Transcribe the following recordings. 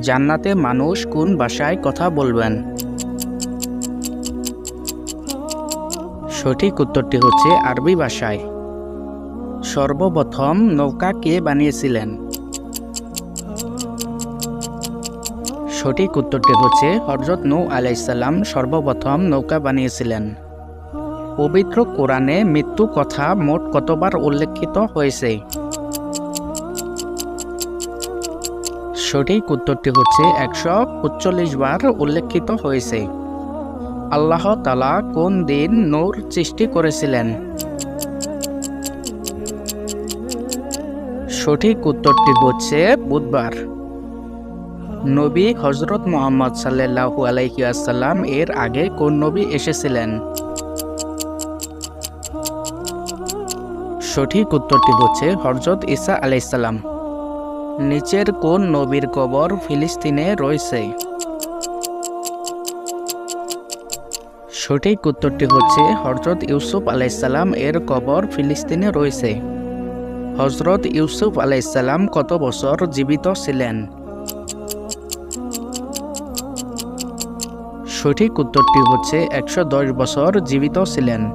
জান্নাতে মানুষ কোন ভাষায় কথা বলবেন? সঠিক উত্তরটি হচ্ছে আরবি ভাষায়। সর্বপ্রথম নৌকা কে বানিয়েছিলেন? সঠিক উত্তরটি হচ্ছে হজরত নৌ আলাইসাল্লাম সর্বপ্রথম নৌকা বানিয়েছিলেন। পবিত্র কোরআনে মৃত্যু কথা মোট কতবার উল্লেখিত হয়েছে? সঠিক উত্তরটি হচ্ছে একশো উনচল্লিশ বার উল্লেখিত হয়েছে। আল্লাহ তালা কোন দিন নূর সৃষ্টি করেছিলেন? সঠিক উত্তরটি হচ্ছে বুধবার। নবী হজরত মোহাম্মদ সাল্লাহু আলাইসাল্লাম এর আগে কোন নবী এসেছিলেন? সঠিক উত্তরটি হচ্ছে হজরত ঈসা আলাইসাল্লাম নিচের কোন নবীর কবর ফিলিস্তিনে রয়েছে? সঠিক উত্তরটি হচ্ছে হজরত ইউসুফ আলাইসাল্লাম এর কবর ফিলিস্তিনে রয়েছে। হজরত ইউসুফ আলাইসাল্লাম কত বছর জীবিত ছিলেন? সঠিক উত্তরটি হচ্ছে একশো দশ বছর জীবিত ছিলেন।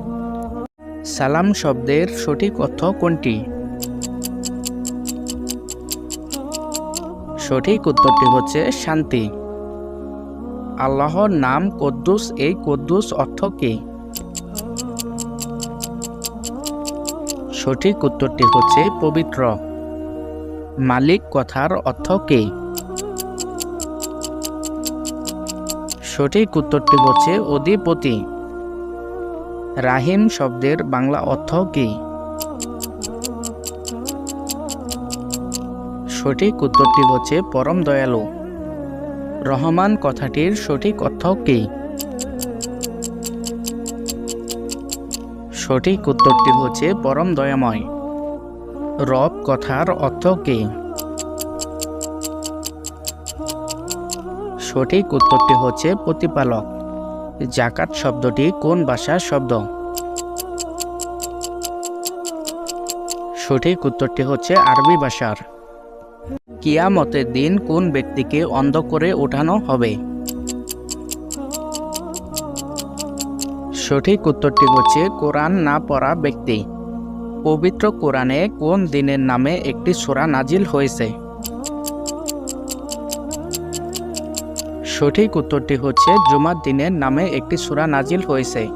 সালাম শব্দের সঠিক অর্থ কোনটি? সঠিক উত্তরটি হচ্ছে শান্তি। আল্লাহর নাম কদ্দুস, এই কদ্দুস অর্থ কি? সঠিক উত্তরটি হচ্ছে পবিত্র। মালিক কথার অর্থ কি? সঠিক উত্তরটি হচ্ছে অধিপতি। রাহিম শব্দের বাংলা অর্থ কি? সঠিক উত্তরটি হচ্ছে পরম দয়ালু। রহমান কথাটির সঠিক অর্থ কি? সঠিক উত্তরটি হচ্ছে পরম দয়াময়। রব কথার অর্থ কি? সঠিক উত্তরটি হচ্ছে প্রতিপালক। জাকাত শব্দটি কোন ভাষার শব্দ? সঠিক উত্তরটি হচ্ছে আরবি ভাষার। কিয়ামতের দিন কোন ব্যক্তিকে অন্ধ করে ওঠানো হবে? সঠিক উত্তরটি হচ্ছে কোরআন না পড়া ব্যক্তি। পবিত্র কোরআনে কোন দিনের নামে একটি সোরা নাজিল হয়েছে? সঠিক উত্তরটি হচ্ছে জুমার দিনের নামে একটি সূরা নাজিল হয়েছে।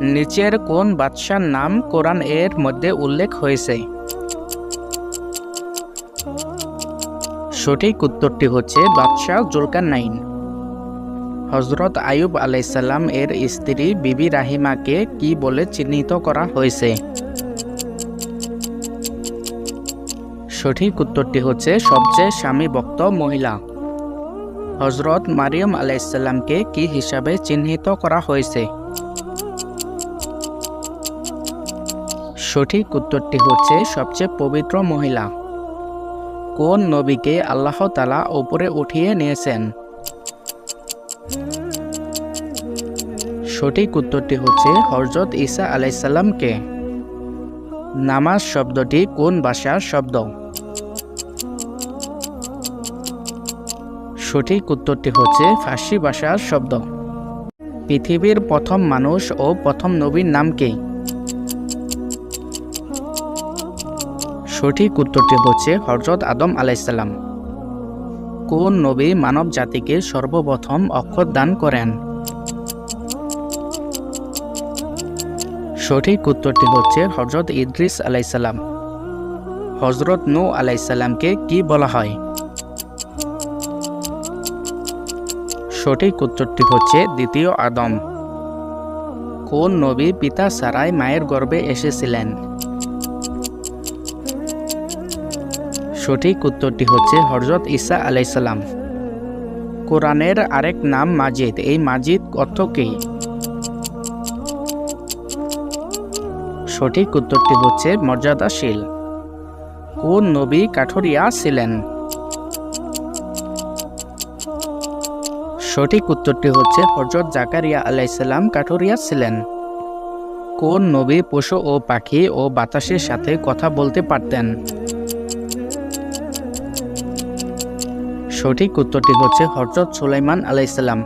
নিচের কোন বাদশার নাম কোরআন এর মধ্যে উল্লেখ হয়েছে? সঠিক উত্তরটি হচ্ছে বাদশাহ জুলকার নাইন হজরত আয়ুব আলাইসাল্লাম এর স্ত্রী বিবি রাহিমাকে কি বলে চিহ্নিত করা হয়েছে? সঠিক উত্তরটি হচ্ছে সবচেয়ে স্বামী ভক্ত মহিলা। হজরত মারিয়ম আলাইসাল্লামকে কি হিসাবে চিহ্নিত করা হয়েছে? সঠিক উত্তরটি হচ্ছে সবচেয়ে পবিত্র মহিলা। কোন নবীকে আল্লাহ তালা উপরে উঠিয়ে নিয়েছেন? সঠিক উত্তরটি হচ্ছে হজরত ঈসা আলাইসাল্লামকে নামাজ শব্দটি কোন ভাষার শব্দ? সঠিক উত্তরটি হচ্ছে ফার্সি ভাষার শব্দ। পৃথিবীর প্রথম মানুষ ও প্রথম নবীর নাম কি? সঠিক উত্তরটি হচ্ছে হজরত আদম আলাইসাল্লাম কোন নবী মানব জাতিকে সর্বপ্রথম অক্ষর দান করেন? সঠিক উত্তরটি হচ্ছে হজরত ইদ্রিস আলাইসাল্লাম হজরত নু আলাইসাল্লামকে কি বলা হয়? সঠিক উত্তরটি হচ্ছে দ্বিতীয় আদম। কোন নবী পিতা সারাই মায়ের গর্ভে এসেছিলেন? সঠিক উত্তরটি হচ্ছে হজরত ঈসা আলাইসাল্লাম কোরআনের আরেক নাম মাজিদ। এই মাজিদ অর্থ কি? সঠিক উত্তরটি হচ্ছে মর্যাদাশীল। কোন নবী কাঠরিয়া ছিলেন? সঠিক উত্তরটি হচ্ছে হজরত জাকারিয়া আলাইসাল্লাম কাঠরিয়া ছিলেন। কোন নবী পশু ও পাখি ও বাতাসের সাথে কথা বলতে পারতেন? সঠিক উত্তরটি হচ্ছে হজরত সুলাইমান আলাইসাল্লাম